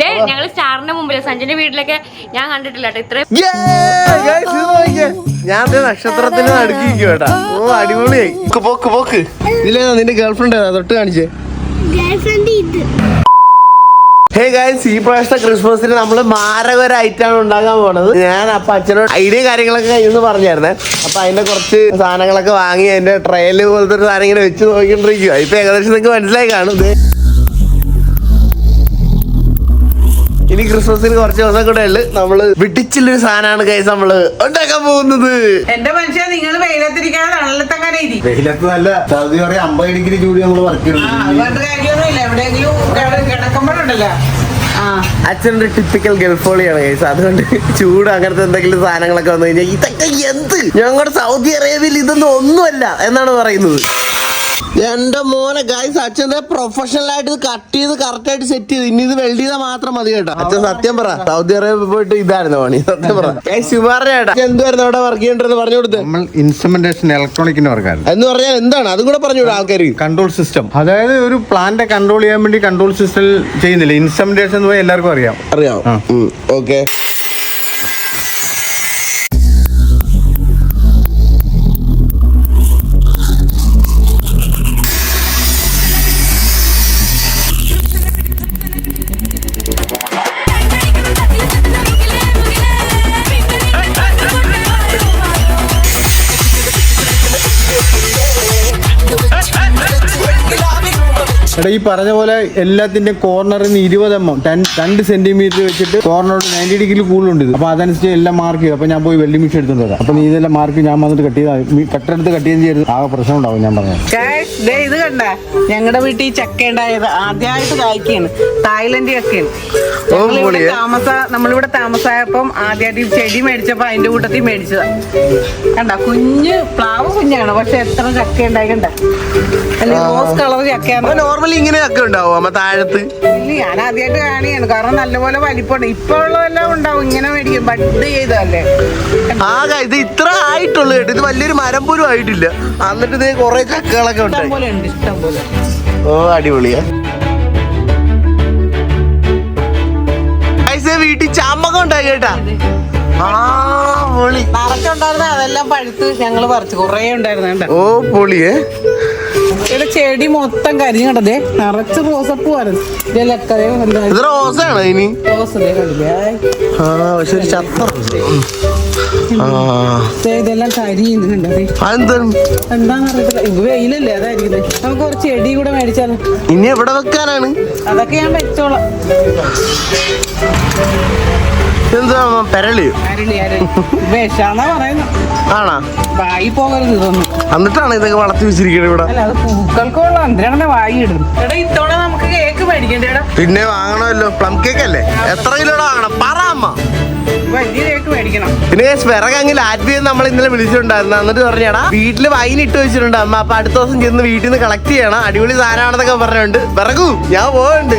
ദേ ഞങ്ങൾ സ്റ്റാറിന്റെ മുമ്പിൽ സഞ്ജന്റെ വീട്ടിലൊക്കെ ഞാൻ കണ്ടിട്ടില്ല കേട്ടോ ഇത്രയും. ഞാൻ ദേ നക്ഷത്രത്തിന് നടുക്കിരിക്കും കേട്ടാ. ഓ അടിപൊളിയായി. പോക്ക്, പോക്ക് പോക്ക്. ഇതിലേതാ നിന്റെ ഗേൾഫ്രണ്ട് തൊട്ട് കാണിച്ചേ. ഹേ ഗൈസ് ഈ പ്രാവശ്യത്തെ ക്രിസ്മസിന് നമ്മൾ മാരകരായിട്ടാണ് ഉണ്ടാക്കാൻ പോണത്. ഞാൻ അപ്പൊ അച്ഛനോട് ഐഡിയ കാര്യങ്ങളൊക്കെ കഴിഞ്ഞു പറഞ്ഞായിരുന്നേ. അപ്പൊ അതിന്റെ കുറച്ച് സാധനങ്ങളൊക്കെ വാങ്ങി അതിന്റെ ട്രയൽ പോലത്തെ ഒരു സാധനം ഇങ്ങനെ വെച്ച് നോക്കിക്കൊണ്ടിരിക്കുക ഇപ്പൊ ഏകദേശം നിങ്ങൾക്ക് മനസ്സിലായി കാണും. ഇനി ക്രിസ്മസിന് കുറച്ച് ദിവസം കൂടെ ഉള്ളു നമ്മൾ വിട്ടിച്ചില്ലൊരു സാധനമാണ് കൈസ് നമ്മൾ ഉണ്ടാക്കാൻ പോകുന്നത്. എന്റെ മനുഷ്യ നിങ്ങൾ വെയിലത്തിരിക്കാതെ വെയിലത്ത് നല്ല സൗദി പറയാം അമ്പത് ഡിഗ്രി ചൂടി നമ്മൾ വർക്ക് ചെയ്യുന്നുണ്ട് കാര്യമൊന്നുമില്ല. എവിടെയെങ്കിലും കിടക്കുമ്പോഴുണ്ടല്ലോ. അച്ഛന്റെ ടിപ്പിക്കൽ ഗൾഫോളിയാണ് കേസ് അതുകൊണ്ട് ചൂട് അങ്ങനത്തെ എന്തെങ്കിലും സാധനങ്ങളൊക്കെ വന്നു കഴിഞ്ഞാൽ ഇതൊക്കെ എന്ത്? ഞങ്ങളുടെ സൗദി അറേബ്യയിൽ ഇതൊന്നും ഒന്നുമല്ല എന്നാണ് പറയുന്നത്. എന്റെ മോനെ ഗൈസ് അച്ഛൻ പ്രൊഫഷണൽ ആയിട്ട് ഇത് കട്ട് ചെയ്ത് കറക്റ്റ് ആയിട്ട് സെറ്റ് ചെയ്ത്. ഇനി ഇത് വെൽഡ് ചെയ്താൽ മാത്രം മതി കേട്ടോ. അച്ഛൻ സത്യം പറ സൗദി അറേബ്യ പോയിട്ട് ഇതായിരുന്നു പണി സത്യം പറ. ചേട്ടാ എന്തുവായിരുന്നു അവിടെ വർക്ക് ചെയ്യേണ്ടത് പറഞ്ഞു കൊടുത്ത്? നമ്മൾ ഇൻസ്ട്രുമെന്റേഷൻ ഇലക്ട്രോണിക്കിന്റെ വർക്കായിരുന്നു എന്ന് പറഞ്ഞാൽ എന്താണ്? അതും കൂടെ പറഞ്ഞു ആൾക്കാർ കൺട്രോൾ സിസ്റ്റം അതായത് ഒരു പ്ലാന്റ് കൺട്രോൾ ചെയ്യാൻ വേണ്ടി കൺട്രോൾ സിസ്റ്റം ചെയ്യുന്നില്ല. ഇൻസ്ട്രുമെന്റേഷൻ എല്ലാവർക്കും അറിയാം. അറിയാം. ഓക്കെ എടാ ഈ പറഞ്ഞ പോലെ എല്ലാത്തിന്റെ കോർണറിൽ നിന്ന് ഇരുപത് എം എം. ടെൻ രണ്ട് സെന്റിമീറ്റർ വെച്ചിട്ട് കോർണർ നയന്റി ഡിഗ്രി കൂടുതലുണ്ട് ഇത്. അപ്പൊ അതനുസരിച്ച് എല്ലാം മാർക്ക് ചെയ്തു. അപ്പൊ ഞാൻ പോയി വെള്ളി മിഷൻ എടുത്തോണ്ട് വരാം അപ്പൊ നീ ഇതെല്ലാം മാർക്ക് ഞാൻ വന്നിട്ട് കട്ട് ചെയ്താൽ കട്ടെടുത്ത് കട്ട് ചെയ്ത് ആകെ പ്രശ്നം ഉണ്ടാവും ഞാൻ പറഞ്ഞത്. ദേ ഇത് കണ്ട. ഞങ്ങളുടെ വീട്ടിൽ ചക്ക ഉണ്ടായത് ആദ്യമായിട്ട് കായ്ക്കാണ്. തായ്ലൻഡ് ചക്കയാണ്. താമസ നമ്മളിവിടെ താമസമായപ്പം ആദ്യമായിട്ട് ഈ ചെടി മേടിച്ചപ്പോ അതിന്റെ കൂട്ടത്തിൽ മേടിച്ചതാ. കണ്ട കുഞ്ഞ് പ്ലാവ് കുഞ്ഞാണ്. പക്ഷെ എത്ര ചക്ക ഉണ്ടായി കണ്ട. റോസ് കളർ ചക്കയാണ് നോർമലി ഇങ്ങനെയൊക്കെ ഉണ്ടാവും അമ്മ താഴത്ത്? ഇല്ല ഞാൻ ആദ്യമായിട്ട് കാണിയാണ് കാരണം നല്ലപോലെ വലിപ്പമുണ്ട്. ഇപ്പൊ ഉള്ളതെല്ലാം ഉണ്ടാവും. ഇങ്ങനെ മേടിക്കും. ബഡ് ചെയ്തല്ലേ ആകെ ഇത് ഇത്ര ആയിട്ടുള്ളൂ കേട്ടോ. ഇത് വലിയൊരു മരം പോലും ആയിട്ടില്ല. എന്നിട്ട് ഇത് കൊറേ ചക്കകളൊക്കെ ഉണ്ടായി. ഓ അടിപൊളിയാ. വീട്ടിൽ ചാമ്പകം ഉണ്ടായി കേട്ടാ. ആ പൊളി നിറച്ചുണ്ടായിരുന്ന അതെല്ലാം പഴുത്ത് ഞങ്ങൾ പറിച്ചു കൊറേ ഉണ്ടായിരുന്നു ഓ പൊളിയേ. ചെടി മൊത്തം കരിഞ്ഞു കണ്ടതേ നിറച്ച് റോസപ്പൂ ഇത് റോസാണോ ഇനി? പക്ഷെ ഒരു ചത്ത ഇതെല്ലാം കരിയുന്നുണ്ട് വെയിലല്ലേ അതായിരിക്കുന്നത് നമുക്ക് കുറച്ച് ചെടി കൂടെ മേടിച്ചാലോ? ഇനി എവിടെ വെക്കാനാണ്? അതൊക്കെ ഞാൻ വെച്ചോളാം. എന്താ പെരളി? ആണാ? വായി പോകരുത് ഇതൊന്നും. എന്നിട്ടാണ് ഇതൊക്കെ വളർത്തി വെച്ചിരിക്കുന്നത് ഇവിടെ. പൂക്കൾക്കുള്ള എന്തിനാണ് വായി ഇത്തവണ നമുക്ക് കേക്ക് മേടിക്കണ്ടേടാ. പിന്നെ വാങ്ങണമല്ലോ. പ്ലം കേക്ക് അല്ലേ? എത്ര കിലോടെ വാങ്ങണം? പറ അമ്മ. വലിയ കേക്ക് മേടിക്കണം. പിന്നെ വിറകങ്ങിൽ ആദ്യം നമ്മൾ ഇന്നലെ വിളിച്ചിട്ടുണ്ടായിരുന്നു. എന്നിട്ട് പറഞ്ഞാടാ വീട്ടിൽ വൈൻ ഇട്ട് വെച്ചിട്ടുണ്ട്. അമ്മ അപ്പൊ അടുത്ത ദിവസം ചെന്ന് വീട്ടിൽ നിന്ന് കളക്ട് ചെയ്യണം. അടിപൊളി സാധനമാണെന്നൊക്കെ പറഞ്ഞുണ്ട് വിറകു ഞാൻ പോവുന്നുണ്ട്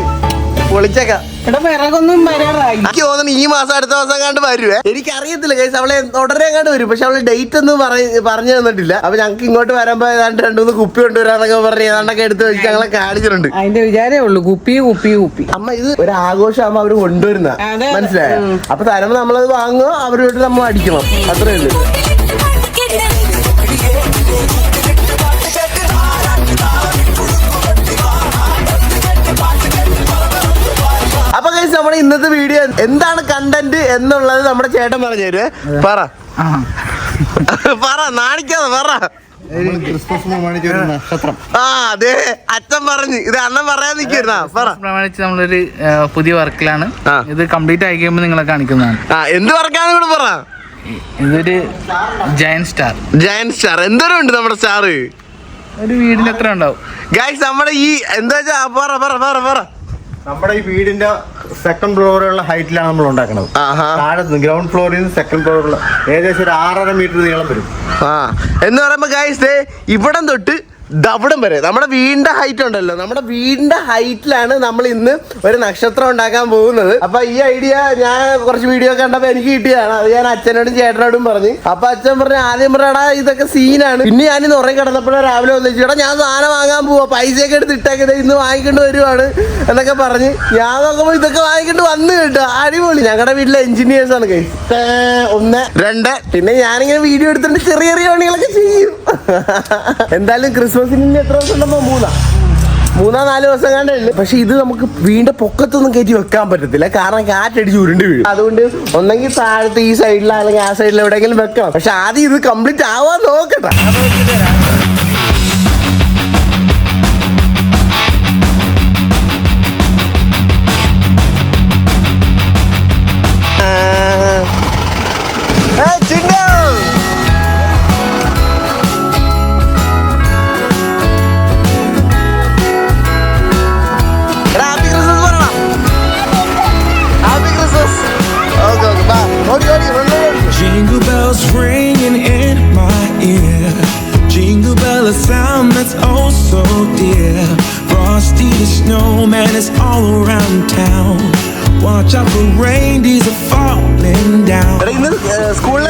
പൊളിച്ചേക്കാം. എനിക്ക് തോന്നുന്നു ഈ മാസം അടുത്ത മാസം കണ്ട് വരുവേ. എനിക്ക് അറിയത്തില്ല കേസ് അവളെ ഉടനെ കണ്ട് വരും. പക്ഷെ അവളെ ഡേറ്റ് ഒന്നും പറഞ്ഞു തന്നിട്ടില്ല. അപ്പൊ ഞങ്ങൾക്ക് ഇങ്ങോട്ട് വരുമ്പോ ഏതാണ്ട് രണ്ടു മൂന്ന് കുപ്പി കൊണ്ടുവരാന്നൊക്കെ പറഞ്ഞ് ഏതാണ്ടൊക്കെ എടുത്ത് വെച്ച് ഞങ്ങളെ കാണിച്ചിട്ടുണ്ട്. അതിന്റെ വിചാരേ ഉള്ളൂ. കുപ്പി കുപ്പി കുപ്പി. അമ്മ ഇത് ഒരു ആഘോഷമാകുമ്പോ അവർ കൊണ്ടുവരുന്ന. മനസ്സിലായോ? അപ്പൊ തരുമ്പോ നമ്മളത് വാങ്ങുക അവരോട് നമ്മൾ അടിക്കണം. അത്രേ ഉള്ളൂ. ഇന്നത്തെ വീഡിയോ എന്താണ് കണ്ടന്റ് എന്നുള്ളത് നമ്മുടെ ചേട്ടൻ പറഞ്ഞു തരുവേ. പറ. പറ നാണിക്കാതെ പറ. ക്രിസ്മസ് പ്രമാണിച്ച് ഒരു നക്ഷത്രം. ആ അതെ. അച്ഛൻ പറഞ്ഞു. ഇത് അണ്ണൻ പറയാൻ നിൽക്കുന്ന പറ. പ്രമാണിച്ച് നമ്മളൊരു പുതിയ വർക്കിലാണ്. ഇത് കംപ്ലീറ്റ് ആയി കഴിയുമ്പോൾ നിങ്ങളെ കാണിക്കുന്നതാണ്. ആ എന്ത് വർക്കാണ് ഇവിടെ പറ. ഇതൊരു ജയൻ സ്റ്റാർ ജയൻ സ്റ്റാർ എന്തോരം ഉണ്ട് നമ്മുടെ സ്റ്റാർ ഒരു വീടിന് എത്ര ഉണ്ടാവും? ഗൈസ് നമ്മുടെ ഈ എന്താ വെച്ചാ പറ പറ പറ പറ. നമ്മുടെ ഈ വീടിന്റെ സെക്കൻഡ് ഫ്ലോറിലുള്ള ഹൈറ്റിലാണ് നമ്മൾ ഉണ്ടാക്കുന്നത് താഴത്ത് ഗ്രൗണ്ട് ഫ്ലോറിൽ നിന്ന് സെക്കൻഡ് ഫ്ലോറിലുള്ള ഏകദേശം ഒരു ആറര മീറ്റർ നീളം വരും. ആ. എന്ന് പറയുമ്പോ ഗായ്സ് ഇവിടം തൊട്ട് ദവിടം വരെ. നമ്മുടെ വീടിന്റെ ഹൈറ്റ് ഉണ്ടല്ലോ. നമ്മുടെ വീടിന്റെ ഹൈറ്റിലാണ് നമ്മൾ ഇന്ന് ഒരു നക്ഷത്രം ഉണ്ടാക്കാൻ പോകുന്നത്. അപ്പൊ ഈ ഐഡിയ ഞാൻ കുറച്ച് വീഡിയോ കണ്ടപ്പോ എനിക്ക് കിട്ടിയതാണ്. അത് ഞാൻ അച്ഛനോടും ചേട്ടനോടും പറഞ്ഞു. അപ്പൊ അച്ഛൻ പറഞ്ഞു ആദ്യം പറയടാ ഇതൊക്കെ സീനാണ് പിന്നെ ഞാൻ ഇന്ന് ഉറങ്ങി കിടന്നപ്പോഴും രാവിലെ വന്നു ചേട്ടാ ഞാൻ സാധനം വാങ്ങാൻ പോവാ. പൈസയൊക്കെ എടുത്ത് ഇട്ടേക്കത് ഇന്ന് വാങ്ങിക്കൊണ്ട് വരുവാണ്. എന്നൊക്കെ പറഞ്ഞ് ഞാൻ നോക്കുമ്പോൾ ഇതൊക്കെ വാങ്ങിക്കൊണ്ട് വന്നു കേട്ടോ. അടിപൊളി. ഞങ്ങളുടെ വീട്ടിലെ എഞ്ചിനീയേഴ്സ് ആണ് ഒന്ന് രണ്ട്. പിന്നെ ഞാനിങ്ങനെ വീഡിയോ എടുത്തിട്ട് ചെറിയ ചെറിയ പണികളൊക്കെ ചെയ്യും. എന്തായാലും ക്രിസ്മസിന് എത്ര ദിവസം ഉണ്ടോ മൂന്നാ. മൂന്നാ നാല് ദിവസം കണ്ടേ ഉള്ളു. പക്ഷെ ഇത് നമുക്ക് വീണ്ടും പൊക്കത്തൊന്നും കയറ്റി വെക്കാൻ പറ്റത്തില്ല. കാരണം കാറ്റടിച്ച് ഉരുണ്ട് വീഴും. അതുകൊണ്ട് ഒന്നെങ്കിൽ താഴത്തെ ഈ സൈഡിലോ അല്ലെങ്കിൽ ആ സൈഡിൽ എവിടെയെങ്കിലും വെക്കണം. പക്ഷെ ആദ്യം ഇത് കംപ്ലീറ്റ് ആവാൻ നോക്കട്ടെ.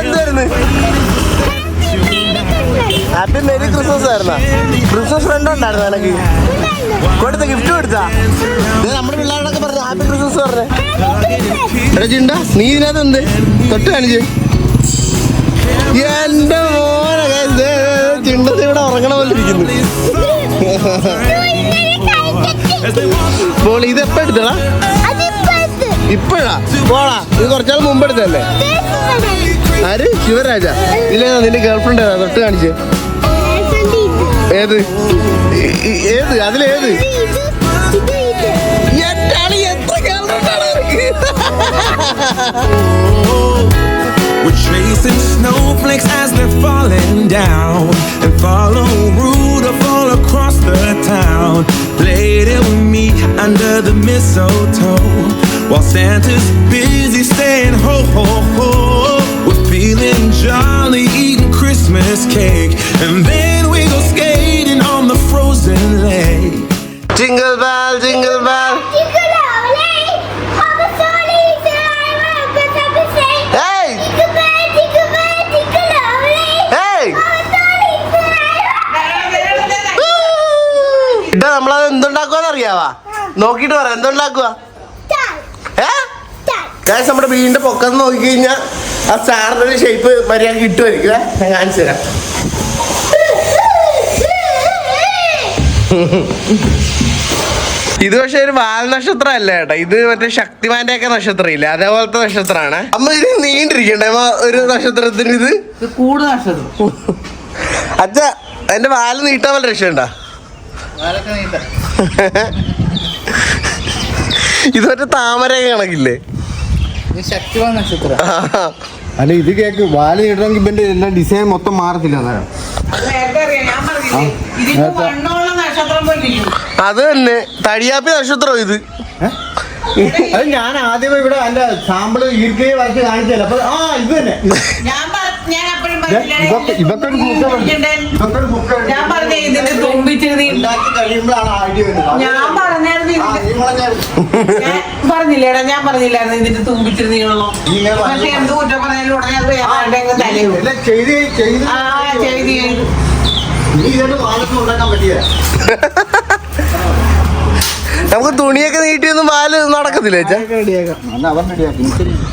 എന്തായിരുന്നു? ഹാപ്പി മെരി ക്രിസ്മസ് ആയിരുന്ന. ക്രിസ്മസ് ഫ്രണ്ട് ഉണ്ടായിരുന്നു എനിക്ക് കൊടുത്ത ഗിഫ്റ്റ് കൊടുത്താ? നമ്മുടെ പിള്ളേരോടൊക്കെ പറഞ്ഞു ഹാപ്പി ക്രിസ്മസ് പറഞ്ഞേ. എടാ ചിണ്ട നീ ഇതിനകത്ത് എന്ത്? തൊട്ട് കാണിച്ച്. എന്റെ മോനെ guys, ദേ, ദേ, ചിണ്ടത്ത് ഇവിടെ ഉറങ്ങണ പോലെ ഇരിക്കുന്നു. അപ്പോൾ ഇത് എപ്പോ എടുത്തടാ? ഇപ്പോഴാ പോടാ ഇത് കുറച്ചാൾ മുമ്പ് എടുത്തല്ലേ ആര് ശിവരാജ ഇല്ലേതാ നിന്റെ ഗേൾഫ്രണ്ട് ഏതാ തൊട്ട് കാണിച്ച് ഏത് ഏത് അതിലേത്? We're chasing snowflakes as they're falling down and follow Rudolph all across the town. Play it with me under the mistletoe while Santa's busy staying ho ho ho. We're feeling jolly, eating Christmas cake, and then we go skating on the frozen lake. Jingle bell, jingle bell. Hey, hey. ഇതാ നമ്മളത് എന്തുണ്ടാക്കുവാന്ന് അറിയാവാ നോക്കിട്ട് പറ എന്തുണ്ടാക്കുക ഏ? ഞാൻ നമ്മുടെ വീടിന്റെ പൊക്കം നോക്കി കഴിഞ്ഞാൽ ആ സ്റ്റാറിന്റെ ഒരു ഷേപ്പ് മര്യാദ കിട്ടുമായിരിക്കും? ഞാൻ കാണിച്ചു തരാം. ഇത് പക്ഷെ ഒരു വാൽ നക്ഷത്രം അല്ല കേട്ടോ. ഇത് മറ്റേ ശക്തിമാന്റെ ഒക്കെ നക്ഷത്രം ഇല്ല അതേപോലത്തെ നക്ഷത്രമാണ്. അമ്മ ഇത് നീണ്ടിരിക്കണ്ടേ? ഒരു നക്ഷത്രത്തിന് ഇത്? ഇത് കൂട് നഷ്ടം അച്ഛ എന്റെ വാൽ നീട്ടാൻ വല്ല രക്ഷയുണ്ടോ? ഇത് മറ്റേ താമര കണക്കില്ലേ ശക്തിവാൻ നക്ഷത്രം അല്ല ഇത് കേക്ക് വാൽ ഇടണമെങ്കിൽ ഇവന്റെ എല്ലാം ഡിസൈൻ മൊത്തം മാറത്തില്ല അന്നേരം നേരത്തെ അറിയാം ഞാൻ പറഞ്ഞില്ലേ ഇതിന് മണ്ണുള്ള നക്ഷത്രം പോലെ അത് തന്നെ. തടിയാപ്പി നക്ഷത്രം ഇത്? അത് ഞാൻ ആദ്യമേ ഇവിടെ എന്റെ സാമ്പിൾ ഈർക്കയെ വരച്ച് കാണിച്ചല്ലേ അപ്പൊ ആ ഇത് തന്നെ. ഞാൻ പറഞ്ഞ ഇതിന്റെ ഞാൻ പറഞ്ഞായിരുന്നു പറഞ്ഞില്ലേടാ ഞാൻ പറഞ്ഞില്ലായിരുന്നു ഇതിന്റെ തുമ്പിച്ചിരുന്ന്. പക്ഷെ എന്ത് കുറ്റം പറഞ്ഞാലും ഉടനെ അത് വേറെ തലയും ആ ചെയ്ത് നമുക്ക് തുണിയൊക്കെ നീട്ടിയൊന്നും പാൽ നടക്കത്തില്ല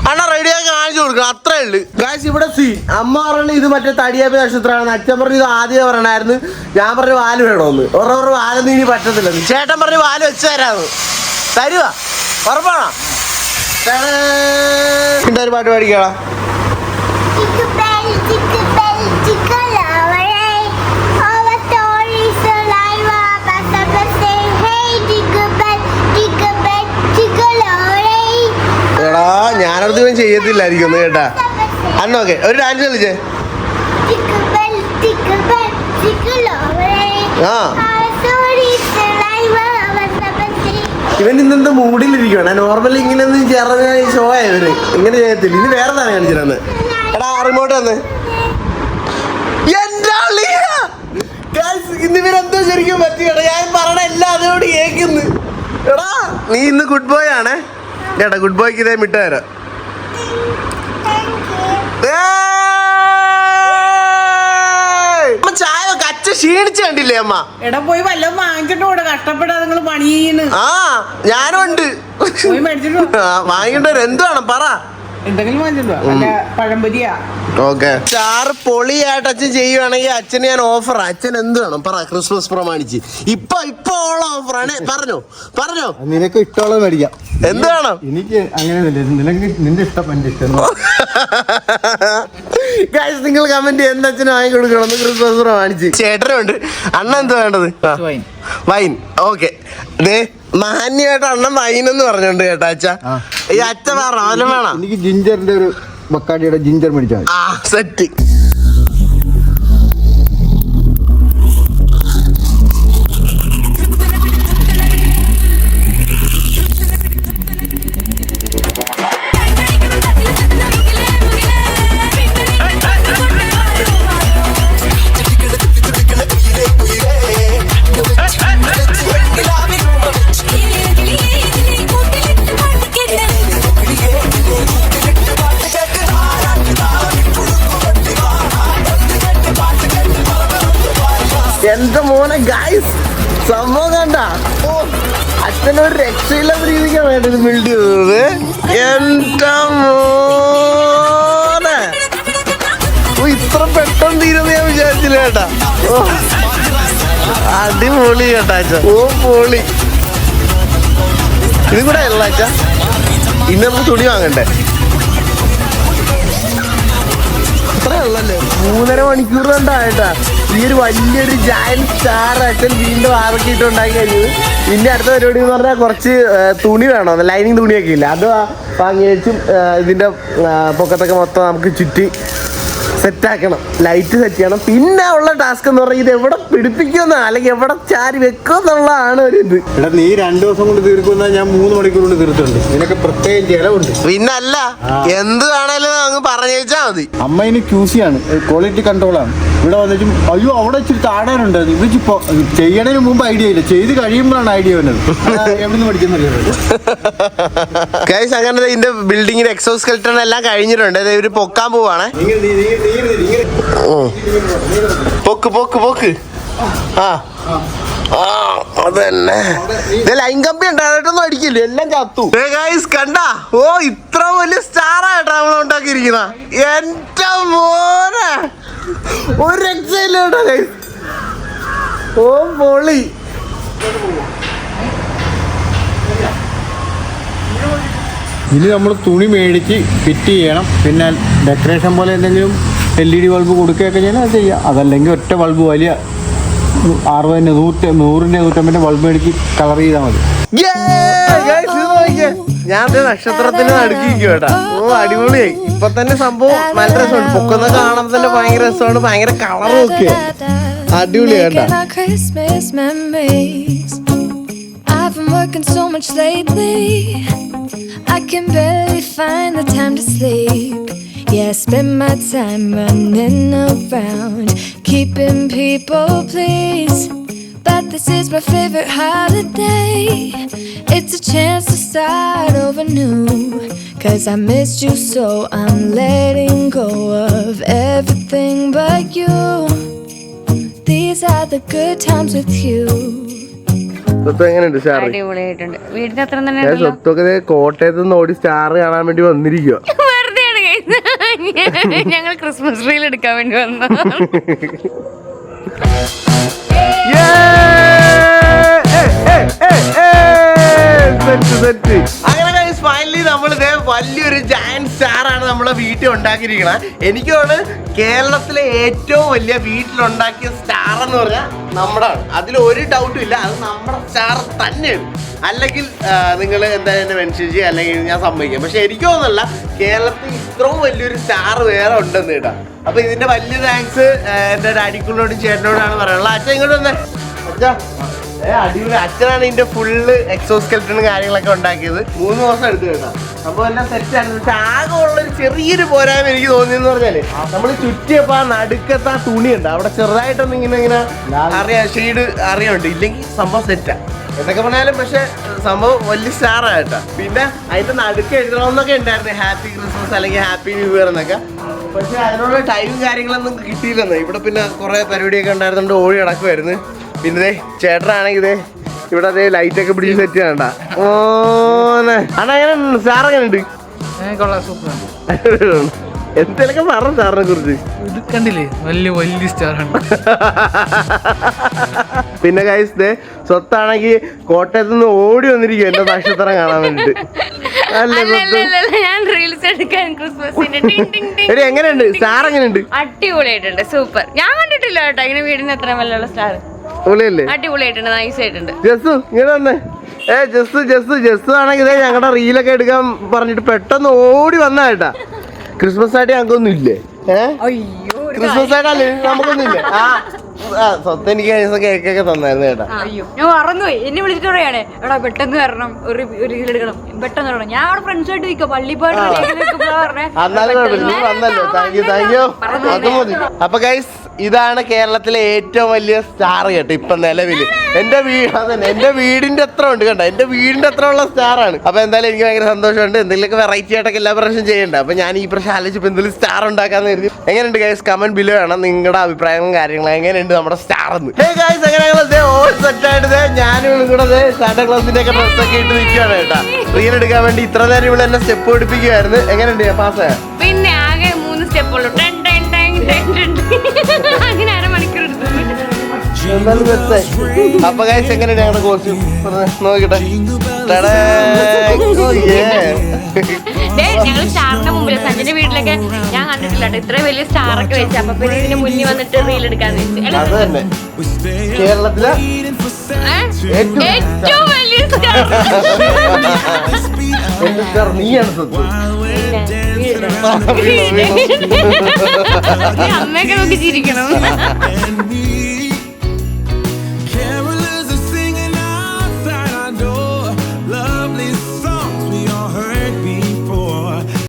അണ്ണാ റെഡി കാണിച്ചു കൊടുക്കണം അത്രേ ഉള്ളു. ഗായ്സ് ഇവിടെ സി അമ്മ പറഞ്ഞു ഇത് മറ്റേ തടിയാപ്പി നക്ഷത്രമാണ്. അച്ഛൻ പറഞ്ഞു ഇത് ആദ്യം പറയണായിരുന്നു. ഞാൻ പറഞ്ഞു വാൽ വേണമെന്ന് ഉറവറ വാലൊന്നും ഇനി പറ്റത്തില്ലെന്ന് ചേട്ടൻ പറഞ്ഞു വാൽ വെച്ച് തരാന്ന്. തരുവാ? ഉറപ്പാണോ? ഒരു പാട്ട് പാടിക്കാളാ Jingle bell, jingle bell, jingle all the way. All the stories alive up as a birthday. Hey, jingle bell, jingle bell, jingle all the way. എടാ ഞാനടുത്ത് ചെയ്യത്തില്ലായിരിക്കും ഒന്ന് കേട്ടാ. അന്നോക്കെ ഒരു ഡാൻസ് കളിച്ചേ. ആ. ഇവൻ ഇന്നെന്ത് മൂഡിലിരിക്കണം നോർമലി ഇങ്ങനെ ഒന്നും ചേർന്ന ഷോ ആയവര്. ഇങ്ങനെ ചെയ്യത്തില്ല. ഇനി വേറെ തന്നെ കാണിച്ചിരുന്ന്. എടാ റിമോട്ട് വന്ന്. എന്റെ അളിയാ! Guys, ഇന്ന് ഇവരെന്തോ ശരിക്കും പറ്റിയാണ് ഞാൻ പറഞ്ഞ എല്ലാം അതോട് കേൾക്കുന്നു എടാ നീ ഇന്ന് ഗുഡ് ബോയ് ആണേ. ചേട്ടാ ഗുഡ് ബോയ്ക്ക് ഇതേ മിട്ട് തരാം. ചായ വെക്ക്. അച്ഛൻ കണ്ടില്ലേ അമ്മ? എടാ പോയി വല്ലതും വാങ്ങിച്ചിട്ട് കൂടെ കഷ്ടപ്പെടാ നിങ്ങൾ പണി ചെയ്യുന്നു ആ ഞാനും ഉണ്ട് പോയി മേടിച്ചിട്ട് വാ. ആ, വാങ്ങിയിട്ട് എന്ത് വേണം പറ. എന്തെങ്കിലും അല്ല വല്ല പഴംപൊരിയാ. ഓക്കെ. ചാറ് പൊളിയായിട്ട് അച്ഛൻ ചെയ്യുവാണെങ്കിൽ അച്ഛന് ഞാൻ ഓഫർ അച്ഛൻ എന്ത് വേണം? പറ ക്രിസ്മസ് പ്രമാണിച്ച്. ഇപ്പൊ ഇപ്പൊ ഉള്ള ഓഫറാണ് പറഞ്ഞോ പറഞ്ഞോ. നിനക്ക് ഇഷ്ടമുള്ളത് മേടിക്കാം. എന്ത് വേണം? എനിക്ക് അങ്ങനെ നിനക്ക് നിന്റെ ഇഷ്ടം എന്റെ ഇഷ്ടം ഗൈസ് നിങ്ങൾ കമന്റ് എന്ത് അച്ഛനും വാങ്ങി കൊടുക്കണം. ക്രിസ്മസ് പ്രമാണിച്ച്. ചേട്ടനുണ്ട്. അണ്ണ എന്താ വേണ്ടത്? വൈൻ. വൈൻ. ഓക്കെ. ദേ മാന്യമായിട്ട് അണ്ണൻ വൈനെന്ന് പറഞ്ഞോണ്ട് കേട്ടാ അച്ഛ. ഈ അച്ഛൻ പറ അവനും വേണം. എനിക്ക് ജിഞ്ചറിന്റെ ഒരു ബക്കാടിയുടെ ജിഞ്ചർ മേടിച്ചാൽ സെറ്റ്. സംഭവം കണ്ട. അച്ഛനൊരു രക്ഷയില്ലാത്ത രീതിക്കാണ് വേണ്ടത് ബിൽഡ് ചെയ്തത്. എന്റെ മോനെ? ഇത്ര പെട്ടെന്ന് തീരുന്ന ഞാൻ വിചാരിച്ചില്ല കേട്ടാ. ഓ അടിപൊളി കേട്ടാ അച്ഛ. ഓ പൊളി. ഇത് കൂടെ അല്ല അച്ഛ. ഇന്ന് നമുക്ക് തുണി വാങ്ങണ്ടേ? അത്രേ ഉള്ളല്ലേ? മൂന്നര മണിക്കൂർ കൊണ്ടായിട്ടാ. ഈ ഒരു വലിയൊരു ജയന്റ് സ്റ്റാർ അച്ഛൻ വീണ്ടും ആറൊക്കെ ഉണ്ടാക്കി കഴിഞ്ഞത് പിന്നെ അടുത്ത പരിപാടി എന്ന് പറഞ്ഞാൽ കുറച്ച് തുണി വേണം. ലൈനിങ് തുണിയൊക്കെ ഇല്ല? അത് വാങ്ങി വെച്ചും ആ, പൊക്കത്തൊക്കെ മൊത്തം നമുക്ക് ചുറ്റി സെറ്റ് ആക്കണം ലൈറ്റ് സെറ്റ് ചെയ്യണം. പിന്നെ ഉള്ള ടാസ്ക് എന്ന് പറഞ്ഞാൽ ഇത് എവിടെ പിടിപ്പിക്കുമെന്നോ? അല്ലെങ്കിൽ എവിടെ ചാരി വെക്കുമെന്നുള്ളതാണ് ഒരു ഇത്. എടാ നീ രണ്ടു ദിവസം കൊണ്ട് തീർക്കുന്ന ഞാൻ മൂന്ന് മണിക്കൂർ കൊണ്ട് തീർത്തുണ്ട് ഇതിനൊക്കെ പ്രത്യേകം ചെലവുണ്ട്. പിന്നെ അല്ല എന്ത് വേണേലും അങ്ങ് പറഞ്ഞേച്ചാ മതി. അമ്മ ഇനി ക്യൂസിയാണ് ആണ്. ക്വാളിറ്റി കൺട്രോൾ ആണ്. ഇവിടെ വന്നിട്ടും അയ്യോ അവിടെ ഇച്ചിരി താടാനുണ്ട്. ഇപ്പൊ ചെയ്യണതിന് മുമ്പ് ഐഡിയ ഇല്ല. ചെയ്ത് കഴിയുമ്പോഴാണ് ഐഡിയ വരുന്നത് എവിടെ നിന്ന് പഠിക്കുന്നില്ല ഗൈസ് അങ്ങനെ ഇതിന്റെ ബിൽഡിങ്ങിന്റെ എക്സോ സ്കെൽട്ടൺ എല്ലാം കഴിഞ്ഞിട്ടുണ്ട്. ഇവർ പൊക്കാൻ പോവാണ്. പൊക്ക് പൊക്ക് പൊക്ക്. ആ. ആ. ഇത് ലൈൻ കമ്പി ഉണ്ടായിട്ടൊന്നും അടിക്കില്ല എല്ലാം ചത്തു. ഗൈസ് കണ്ട? ഓ ഇത്ര വലിയ സ്റ്റാർ ആയിട്ടാ നമ്മൾ ഉണ്ടാക്കിയിരിക്കുന്ന. എന്റെ മോനെ. ഒരു രക്ഷയില്ല കേട്ടോ ഗൈസ് ഓ പൊളി. ഇനി നമ്മൾ തുണി മേടിച്ച് ഫിറ്റ് ചെയ്യണം. പിന്നെ ഡെക്കറേഷൻ പോലെ എന്തെങ്കിലും എൽ ഇ ഡി ബൾബ് കൊടുക്കുകയൊക്കെ ചെയ്യണം അത് ചെയ്യാം. അതല്ലെങ്കിൽ ഒറ്റ ബൾബ് വലിയ അറുപതിന്റെ നൂറ്റി നൂറിന്റെ നൂറ്റമ്പതിന്റെ ബൾബ് മേടിച്ച് കളർ ചെയ്താൽ മതി. ഞാൻ ദേ നക്ഷത്രത്തിന് നടുക്കിരിക്കും കേട്ടാ ഓ അടിപൊളിയായി ഇപ്പൊ തന്നെ സംഭവം നല്ല രസമുണ്ട് പൊക്കുന്ന കാണാൻ തന്നെ ഭയങ്കര രസമാണ് ഭയങ്കര കളറും ഒക്കെ അടിപൊളി കേട്ടാ Making our Christmas memories. I've been working so much lately. I can barely find the time to sleep. Yeah, I spend my time running around, keeping people pleased. But this is my favorite holiday. It's a chance to start over new. Cause I missed you, so I'm letting go of everything but you. These are the good times with you. സ്വത്ത് എങ്ങനെയുണ്ട് star അടിപൊളിയായിട്ടുണ്ട് വീടിന്റെ അത്ര തന്നെ സ്വത്തൊക്കെ കോട്ടയത്ത് നിന്ന് ഓടി star കാണാൻ വേണ്ടി വന്നിരിക്കുക. ഞങ്ങൾ ക്രിസ്മസ് ട്രീയിൽ എടുക്കാൻ വേണ്ടി വന്നു. അങ്ങനെ ഫൈനലി നമ്മൾ ഇതേ വലിയൊരു ജയൻ സ്റ്റാറാണ് നമ്മളെ വീട്ടിൽ ഉണ്ടാക്കിയിരിക്കുന്നത് എനിക്കോട് കേരളത്തിലെ ഏറ്റവും വലിയ വീട്ടിലുണ്ടാക്കിയ സ്റ്റാർ എന്ന് പറഞ്ഞാൽ നമ്മുടെ അതിൽ ഒരു ഡൗട്ടും ഇല്ല. അത് നമ്മുടെ സ്റ്റാർ തന്നെയാണ്. അല്ലെങ്കിൽ നിങ്ങൾ എന്തായാലും എന്നെ മെൻഷൻ ചെയ്യുക? അല്ലെങ്കിൽ ഞാൻ സമ്മതിക്കാം. പക്ഷെ എനിക്ക് തോന്നുന്നില്ല കേരളത്തിൽ ഇത്രയും വലിയൊരു സ്റ്റാർ വേറെ ഉണ്ടെന്ന് കേട്ടോ. അപ്പൊ ഇതിന്റെ വലിയ താങ്ക്സ് എന്റെ ഡാഡിക്കുള്ളോടും ചേട്ടനോടാണ് പറയാനുള്ളത്. അച്ഛൻ ഇങ്ങോട്ട് വന്നേ. അച്ഛാ. അടിപൊളി. അച്ഛനാണ് ഇതിന്റെ ഫുള്ള് എക്സോസ്കെൽറ്റനും കാര്യങ്ങളൊക്കെ ഉണ്ടാക്കിയത്. മൂന്ന് ദിവസം എടുത്തു കേട്ടോ. സംഭവം എല്ലാം സെറ്റ് ആണ്. പക്ഷെ ആകെ ഉള്ള ഒരു ചെറിയൊരു പോരായ്മ എനിക്ക് തോന്നിയെന്ന് പറഞ്ഞാൽ നമ്മൾ ചുറ്റിയപ്പോ ആ നടുക്കത്ത് ആ തുണിയുണ്ട് അവിടെ ചെറുതായിട്ടൊന്നും ഇങ്ങനെ ഇങ്ങനെ അറിയാം ഷെയ്ഡ് അറിയാനുണ്ട്. ഇല്ലെങ്കിൽ സംഭവം സെറ്റാ എന്തൊക്കെ പറഞ്ഞാലും പക്ഷെ സംഭവം വലിയ സ്റ്റാറായിട്ടാ പിന്നെ അതിന്റെ നടുക്ക് എഴുതണമെന്നൊക്കെ ഉണ്ടായിരുന്നു. ഹാപ്പി ക്രിസ്മസ് അല്ലെങ്കിൽ ഹാപ്പി ന്യൂ ഇയർ എന്നൊക്കെ. പക്ഷെ അതിനുള്ള ടൈമും കാര്യങ്ങളൊന്നും കിട്ടിയില്ലെന്ന്. ഇവിടെ പിന്നെ കുറെ പരിപാടിയൊക്കെ ഉണ്ടായിരുന്നുണ്ട് ഓടി നടക്കുമായിരുന്നു പിന്നെ ദേ ചേട്ടനാണെങ്കിൽ ദേ ഇവിടെ അതേ ലൈറ്റ് ഒക്കെ പിടിച്ച് സെറ്റ് ചെയ്യണ്ട. ഓനെ. അണ്ണാ എങ്ങനെ സാർ എങ്ങനെ ഉണ്ട് എന്തെങ്കിലുമൊക്കെ പറഞ്ഞു സാറിനെ കുറിച്ച്. ഇത് കണ്ടില്ലേ? വലിയ വലിയ സ്റ്റാർ ആണ്. പിന്നെ കൈസ് ദേ സ്വത്താണെങ്കിൽ കോട്ടയത്ത് നിന്ന് ഓടി വന്നിരിക്കും എന്റെ നക്ഷത്രം കാണാൻ വേണ്ടിട്ട്. ഞാൻ റീൽസ് എടുക്കാൻ ക്രിസ്മസിന്റെ എങ്ങനെയുണ്ട്? സ്റ്റാർ എങ്ങനെയുണ്ട്? അടിപൊളിയായിട്ടുണ്ട് സൂപ്പർ ഞാൻ കണ്ടിട്ടില്ല കേട്ടോ ഇങ്ങനെ വീടിന് എത്ര വല്ലുള്ള സ്റ്റാർ അടിപൊളിയായിട്ടുണ്ട്. നൈസ് ആയിട്ടുണ്ട് ഇങ്ങനെ വന്നേ. ഏ ആണെങ്കിൽ ഞങ്ങളുടെ റീലൊക്കെ എടുക്കാൻ പറഞ്ഞിട്ട് പെട്ടെന്ന് ഓടി വന്നായിട്ടാ ക്രിസ്മസ് ആയിട്ട് ഞങ്ങൾക്കൊന്നും ഇല്ലേ ക്രിസ്മസ് ആയിട്ടല്ലേ? നമുക്കൊന്നും ഇല്ലേ ആ സ്വത്ത് എനിക്ക് ദിവസം കേക്കൊക്കെ തന്നായിരുന്നു ചേട്ടാ ഞാൻ മറന്നുപോയി. എന്നെ വിളിച്ചിട്ട് പറയാണ് എടാ പെട്ടെന്ന് വരണം. ഒരു ഒരു എടുക്കണം. പെട്ടെന്ന് വരണം. ഞാൻ അവിടെ ഫ്രണ്ട്സായിട്ട് നിൽക്കാം. പള്ളിപ്പാട് അന്നാലും പറഞ്ഞേ. എന്നാലും കുഴപ്പമില്ല. നീ വന്നല്ലോ. താങ്ക് യു താങ്ക് യു അത് മതി. അപ്പൊ ഗൈസ് ഇതാണ് കേരളത്തിലെ ഏറ്റവും വലിയ സ്റ്റാർ കേട്ടോ ഇപ്പൊ നിലവിൽ എന്റെ വീട് അതന്നെ എന്റെ വീടിന്റെ എത്ര ഉണ്ട് കണ്ടോ? എന്റെ വീടിന്റെ എത്ര ഉള്ള സ്റ്റാറാണ് അപ്പൊ എന്തായാലും എനിക്ക് ഭയങ്കര സന്തോഷമുണ്ട്. എന്തെങ്കിലുമൊക്കെ വെറൈറ്റി ആയിട്ടൊക്കെ എല്ലാ പ്രാവശ്യം ചെയ്യണ്ട. അപ്പൊ ഞാൻ ഈ പ്രാവശ്യം ആലോചിച്ചപ്പോ എന്തെങ്കിലും സ്റ്റാർ ഉണ്ടാക്കാന്ന് കരുതി. എങ്ങനെയുണ്ട് ഗൈസ് കമന്റ് ബിലോ വേണം നിങ്ങളുടെ അഭിപ്രായങ്ങളും കാര്യങ്ങളും. എങ്ങനെയുണ്ട് നമ്മുടെ സ്റ്റാർ എന്ന്? ഹേ ഗൈസ് എങ്ങനെ ഓൾ സെറ്റ് ആയിട്ട് ഞാനും കൂടെ ഡ്രസ് ഒക്കെ ഇട്ട് നിൽക്കുകയാണ് കേട്ടാ. റീൽ എടുക്കാൻ വേണ്ടി ഇത്ര നേരം ഇവിടെ എന്നെ സ്റ്റെപ്പ് പഠിപ്പിക്കുമായിരുന്നു എങ്ങനെയുണ്ട്? പാസ്സായ പിന്നെ ആകെ മൂന്ന് സ്റ്റെപ്പ് എന്തായാലും. അപ്പൊ കാഴ്ച എങ്ങനെയാണ് ഞങ്ങളുടെ കോസ്റ്റ്യൂം നോക്കട്ടെ ടടാ. Oh, yeah. ഞങ്ങൾ സ്റ്റാറിന്റെ മുമ്പിൽ സഞ്ജന്റെ വീട്ടിലൊക്കെ ഞാൻ കണ്ടിട്ടില്ല കേട്ടോ. ഇത്ര വലിയ സ്റ്റാർ ഒക്കെ വെച്ച്. അപ്പൊ പിന്നെ ഇതിന് മുന്നിൽ വന്നിട്ട് റീൽ എടുക്കാന്ന് വെച്ച്. കേരളത്തിലെ? ഏറ്റവും വലിയ സ്റ്റാർ നീയാണ് സ്വത്ത് അമ്മയൊക്കെ നോക്കി ചിരിക്കണം.